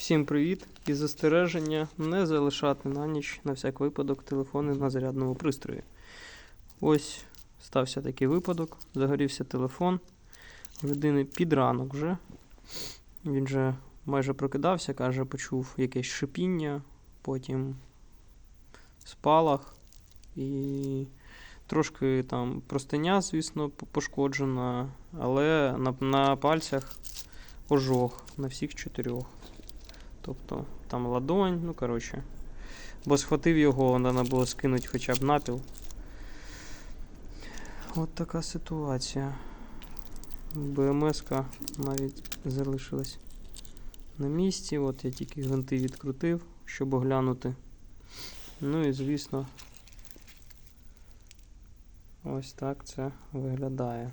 Всім привіт і застереження не залишати на ніч на всяк випадок телефони на зарядному пристрої. Ось стався такий випадок, загорівся телефон. У людини під ранок вже. Він же майже прокидався, каже, почув якесь шипіння, потім спалах і трошки там простиня, звісно, пошкоджена, але на, на пальцях ожог на всіх чотирьох. Тобто там ладонь, ну коротше. Бо схватив його, треба було скинути хоча б напіл. От така ситуація. БМС-ка навіть залишилась на місці. От я тільки гвинти відкрутив, щоб оглянути. Ну і звісно, ось так це виглядає.